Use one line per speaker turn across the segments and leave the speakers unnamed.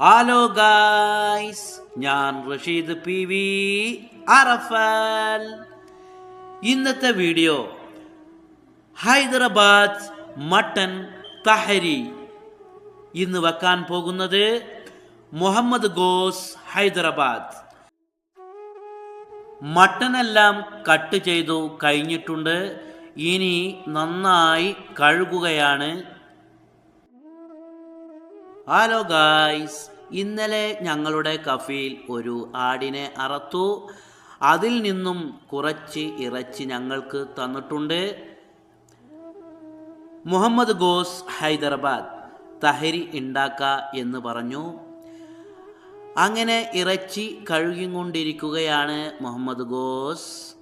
Hello guys ഞാൻ Rasheed P V അറഫൽ. ഇന്നത്തെ video Hyderabad mutton തഹരി ഇന്ന് വെക്കാൻ പോകുന്നത് മുഹമ്മദ് ഗോസ് ഹൈദരാബാദ്. മട്ടനെല്ലാം കട്ട് ചെയ്തു കഴിഞ്ഞിട്ടുണ്ട്. ഇനി നന്നായി കഴുകുകയാണ്. ഹലോ ഗായ്സ് ഇന്നലെ ഞങ്ങളുടെ കഫയിൽ ഒരു ആടിനെ അറത്തു. അതിൽ നിന്നും കുറച്ച് ഇറച്ചി ഞങ്ങൾക്ക് തന്നിട്ടുണ്ട്. മുഹമ്മദ് ഗോസ് ഹൈദരാബാദ് തഹരി ഉണ്ടാക്ക എന്ന് പറഞ്ഞു. അങ്ങനെ ഇറച്ചി കഴുകിക്കൊണ്ടിരിക്കുകയാണ് മുഹമ്മദ് ഗോസ്.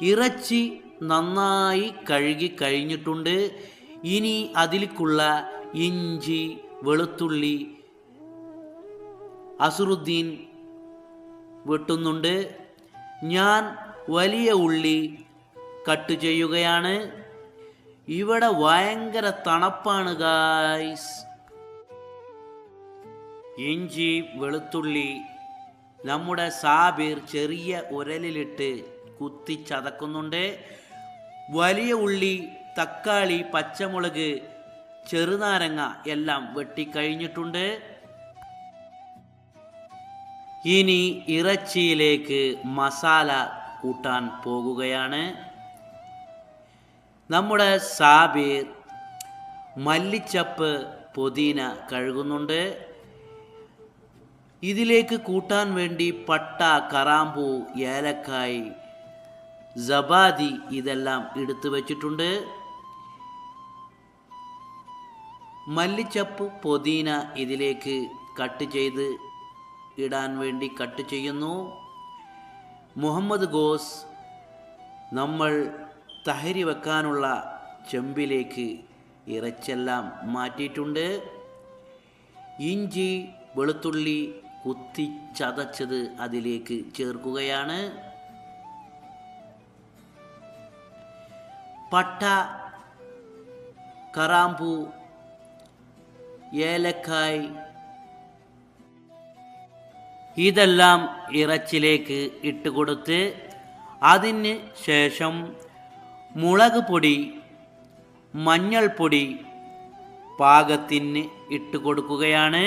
ഇറച്ചി നന്നായി കഴുകി കഴിഞ്ഞിട്ടുണ്ട്. ഇനി അതിലേക്കുള്ള ഇഞ്ചി വെളുത്തുള്ളി അസുറുദ്ദീൻ വെട്ടുന്നുണ്ട്. ഞാൻ വലിയ ഉള്ളി കട്ട് ചെയ്യുകയാണ്. ഇവിടെ ഭയങ്കര തണുപ്പാണ് ഗായ്സ് ഇഞ്ചി വെളുത്തുള്ളി നമ്മുടെ സാബിർ ചെറിയ ഉരലിലിട്ട് കുത്തി ചതക്കുന്നുണ്ട്. വലിയ ഉള്ളി തക്കാളി പച്ചമുളക് ചെറുനാരങ്ങ എല്ലാം വെട്ടിക്കഴിഞ്ഞിട്ടുണ്ട്. ഇനി ഇറച്ചിയിലേക്ക് മസാല കൂട്ടാൻ പോകുകയാണ്. നമ്മുടെ സാബീർ മല്ലിച്ചപ്പ് പുതിന കഴുകുന്നുണ്ട്. ഇതിലേക്ക് കൂട്ടാൻ വേണ്ടി പട്ട കറാമ്പൂ ഏലക്കായ് ജബാദി ഇതെല്ലാം എടുത്തു വച്ചിട്ടുണ്ട്. മല്ലിച്ചപ്പ് പൊതീന ഇതിലേക്ക് കട്ട് ചെയ്ത് ഇടാൻ വേണ്ടി കട്ട് ചെയ്യുന്നു. മുഹമ്മദ് ഗോസ് നമ്മൾ തഹരി വെക്കാനുള്ള ചെമ്പിലേക്ക് ഇറച്ചെല്ലാം മാറ്റിയിട്ടുണ്ട്. ഇഞ്ചി വെളുത്തുള്ളി കുത്തി ചതച്ചത് അതിലേക്ക് ചേർക്കുകയാണ്. പട്ട കറാമ്പൂ ഏലക്കായ് ഇതെല്ലാം ഇറച്ചിലേക്ക് ഇട്ട് കൊടുത്ത് അതിന് ശേഷം മുളക് പൊടി മഞ്ഞൾപ്പൊടി പാകത്തിന് ഇട്ട് കൊടുക്കുകയാണ്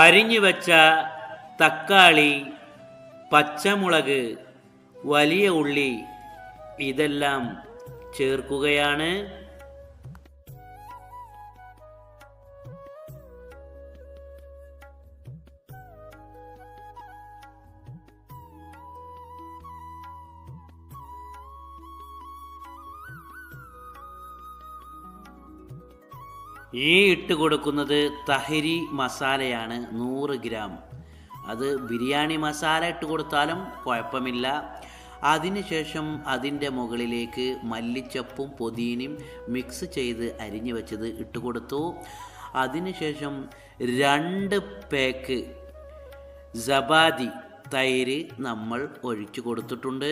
അരിഞ്ഞു വച്ച തക്കാളി പച്ചമുളക് വലിയ ഉള്ളി ഇതെല്ലാം ചേർക്കുകയാണ്. ഈ ഇട്ട് കൊടുക്കുന്നത് തഹരി മസാലയാണ് നൂറ് ഗ്രാം. അത് ബിരിയാണി മസാല ഇട്ട് കൊടുത്താലും കുഴപ്പമില്ല. അതിനുശേഷം അതിന്റെ മുകളിലേക്ക് മല്ലിച്ചപ്പും പൊതിനയും മിക്സ് ചെയ്ത് അരിഞ്ഞു വെച്ചത് ഇട്ട് കൊടുത്തു. അതിനുശേഷം രണ്ട് പേക്ക് ജബാദി തൈര് നമ്മൾ ഒഴിച്ചു കൊടുത്തിട്ടുണ്ട്.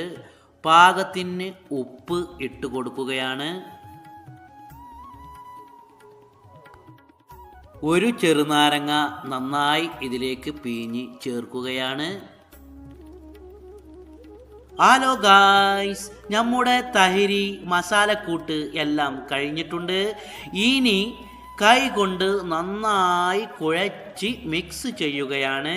പാകത്തിന് ഉപ്പ് ഇട്ട് കൊടുക്കുകയാണ്. ഒരു ചെറുനാരങ്ങ നന്നായി ഇതിലേക്ക് പീഞ്ഞ് ചേർക്കുകയാണ്. ഹലോ ഗായ്സ് നമ്മുടെ തഹരി മസാലക്കൂട്ട് എല്ലാം കഴിഞ്ഞിട്ടുണ്ട്. ഇനി കൈ കൊണ്ട് നന്നായി കുഴച്ച് മിക്സ് ചെയ്യുകയാണ്.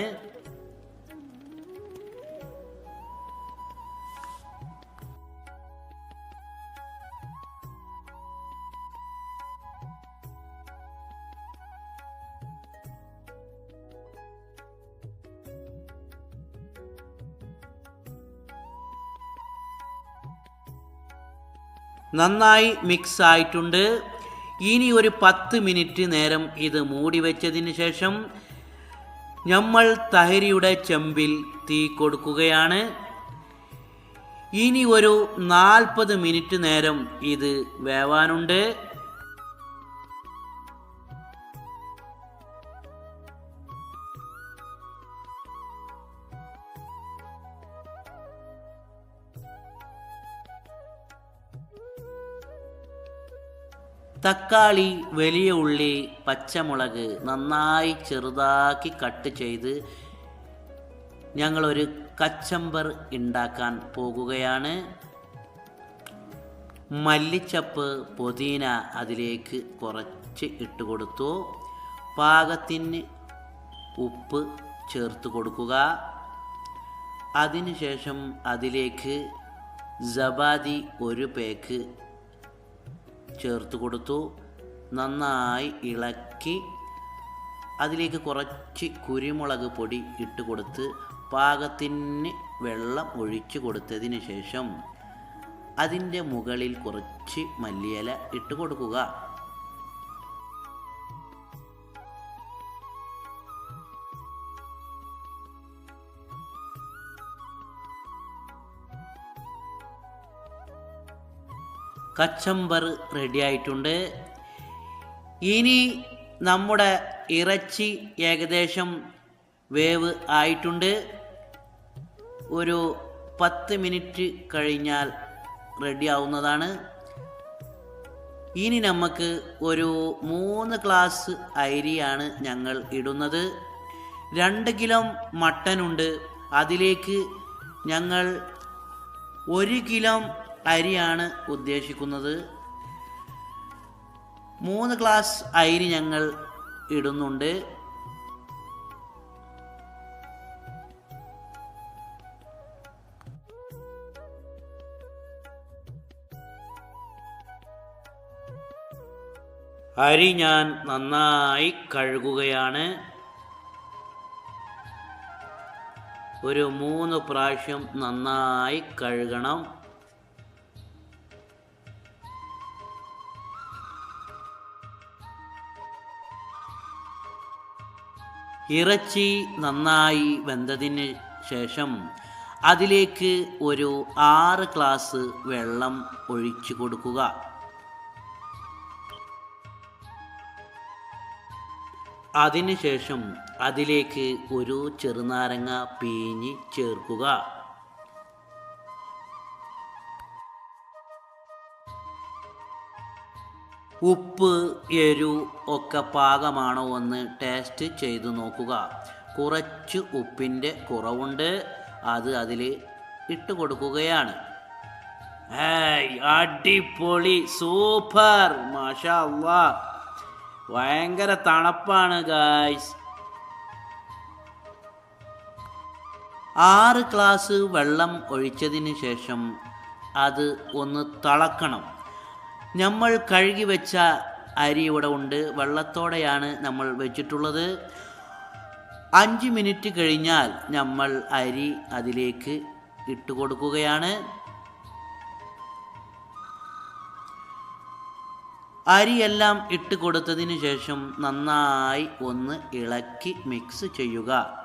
നന്നായി മിക്സ് ആയിട്ടുണ്ട് ഇനി ഒരു പത്ത് മിനിറ്റ് നേരം ഇത് മൂടി വെച്ചതിന് ശേഷം നമ്മൾ തഹരിയുടെ ചെമ്പിൽ തീ കൊടുക്കുകയാണ്. ഇനി ഒരു നാൽപ്പത് മിനിറ്റ് നേരം ഇത് വേവാനുണ്ട്. തക്കാളി വലിയ ഉള്ളി പച്ചമുളക് നന്നായി ചെറുതാക്കി കട്ട് ചെയ്ത് ഞങ്ങളൊരു കച്ചമ്പർ ഉണ്ടാക്കാൻ പോകുകയാണ്. മല്ലിച്ചപ്പ് പുതിന അതിലേക്ക് കുറച്ച് ഇട്ട് കൊടുത്തു. പാകത്തിന് ഉപ്പ് ചേർത്ത് കൊടുക്കുക. അതിനുശേഷം അതിലേക്ക് ജബാദി ഒരു പേക്ക് ചേർത്ത് കൊടുത്തു. നന്നായി ഇളക്കി അതിലേക്ക് കുറച്ച് കുരുമുളക് പൊടി ഇട്ട് കൊടുത്ത് പാകത്തിന് വെള്ളം ഒഴിച്ചു കൊടുത്തതിന് ശേഷം അതിന്റെ മുകളിൽ കുറച്ച് മല്ലിയില ഇട്ട് കൊടുക്കുക. കച്ചമ്പർ റെഡിയായിട്ടുണ്ട് ഇനി നമ്മുടെ ഇറച്ചി ഏകദേശം വേവ് ആയിട്ടുണ്ട്. ഒരു പത്ത് മിനിറ്റ് കഴിഞ്ഞാൽ റെഡി ആവുന്നതാണ്. ഇനി നമുക്ക് ഒരു മൂന്ന് ഗ്ലാസ് അരിയാണ് ഞങ്ങൾ ഇടുന്നത്. രണ്ട് കിലോ മട്ടനുണ്ട് അതിലേക്ക് ഞങ്ങൾ ഒരു കിലോ അരിയാണ് ഉദ്ദേശിക്കുന്നത്. മൂന്ന് ഗ്ലാസ് അരി ഞങ്ങൾ ഇടുന്നുണ്ട്. അരി ഞാൻ നന്നായി കഴുകുകയാണ്. ഒരു മൂന്ന് പ്രാവശ്യം നന്നായി കഴുകണം. ഇറച്ചി നന്നായി വെന്തതിന് ശേഷം അതിലേക്ക് ഒരു ആറ് ഗ്ലാസ് വെള്ളം ഒഴിച്ചു കൊടുക്കുക. അതിനുശേഷം അതിലേക്ക് ഒരു ചെറുനാരങ്ങ പീഞ്ഞ് ചേർക്കുക. ഉപ്പ് എരു ഒക്കെ പാകമാണോ എന്ന് ടേസ്റ്റ് ചെയ്തു നോക്കുക. കുറച്ച് ഉപ്പിന്റെ കുറവുണ്ട്. അത് അതിൽ ഇട്ട് കൊടുക്കുകയാണ്. അടിപൊളി സൂപ്പർ മാഷാ ഭയങ്കര തണുപ്പാണ് ഗായ്സ് ആറ് ഗ്ലാസ് വെള്ളം ഒഴിച്ചതിന് ശേഷം അത് ഒന്ന് തിളക്കണം. നമ്മൾ കഴുകി വെച്ച അരി ഇവിടെ ഉണ്ട്. വെള്ളത്തോടെയാണ് നമ്മൾ വെച്ചിട്ടുള്ളത്. അഞ്ച് മിനിറ്റ് കഴിഞ്ഞാൽ നമ്മൾ അരി അതിലേക്ക് ഇട്ട് കൊടുക്കുകയാണ്. അരിയെല്ലാം ഇട്ട് കൊടുത്തതിന് ശേഷം നന്നായി ഒന്ന് ഇളക്കി മിക്സ് ചെയ്യുക.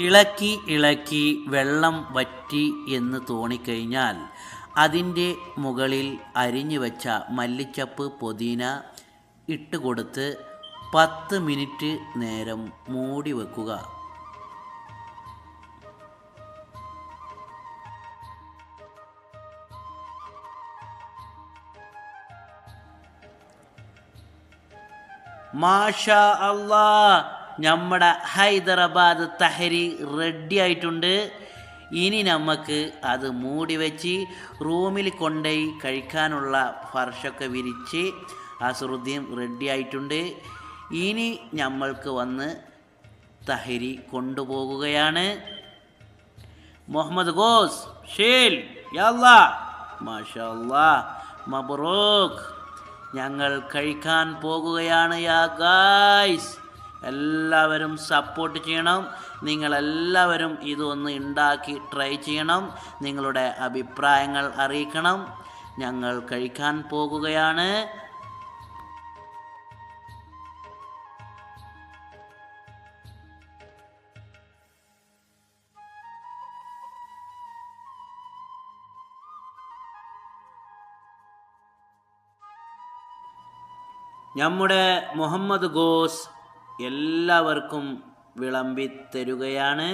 ഇളക്കി ഇളക്കി വെള്ളം വറ്റി എന്ന് തോണിക്കഴിഞ്ഞാൽ അതിന്റെ മുകളിൽ അരിഞ്ഞു വച്ച മല്ലിച്ചപ്പ് പൊതീന ഇട്ട് കൊടുത്ത് പത്ത് മിനിറ്റ് നേരം മൂടി വെക്കുക. മാഷാ അല്ലാ നമ്മുടെ ഹൈദരാബാദ് തഹരി റെഡി ആയിട്ടുണ്ട്. ഇനി നമുക്ക് അത് മൂടി വെച്ച് റൂമിൽ കൊണ്ടുപോയി കഴിക്കാനുള്ള ഫർഷൊക്കെ വിരിച്ച് അസറുദ്ദീൻ റെഡി ആയിട്ടുണ്ട്. ഇനി നമ്മൾക്ക് വന്ന് തഹരി കൊണ്ടുപോകുകയാണ്. മുഹമ്മദ് ഗോസ് ഷേൽ മാഷാ മബ്രൂക്ക് ഞങ്ങൾ കഴിക്കാൻ പോകുകയാണ് യാ ഗായ്സ്. എല്ലാവരും സപ്പോർട്ട് ചെയ്യണം. നിങ്ങളെല്ലാവരും ഇതൊന്ന് ഉണ്ടാക്കി ട്രൈ ചെയ്യണം. നിങ്ങളുടെ അഭിപ്രായങ്ങൾ അറിയിക്കണം. ഞങ്ങൾ കഴിക്കാൻ പോകുകയാണ്. നമ്മുടെ മുഹമ്മദ് ഗോസ് എല്ലാവർക്കും വിളമ്പി തരുകയാണ്.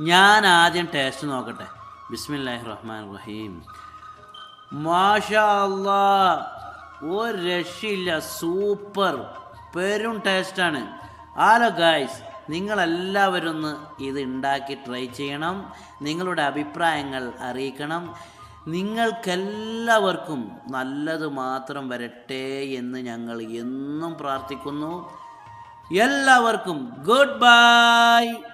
ഞാൻ ആദ്യം ടേസ്റ്റ് നോക്കട്ടെ. ബിസ്മില്ലാഹി റഹ്മാൻ റഹീം മാഷാ അല്ലാ ഒരു രക്ഷയില്ല. സൂപ്പർ. പെരും ടേസ്റ്റാണ് ആലോ ഗായ്സ് നിങ്ങളെല്ലാവരും ഒന്ന് ഇത് ഉണ്ടാക്കി ട്രൈ ചെയ്യണം. നിങ്ങളുടെ അഭിപ്രായങ്ങൾ അറിയിക്കണം. നിങ്ങൾക്കെല്ലാവർക്കും നല്ലത് മാത്രം വരട്ടെ എന്ന് ഞങ്ങൾ എന്നും പ്രാർത്ഥിക്കുന്നു. എല്ലാവർക്കും ഗുഡ് ബൈ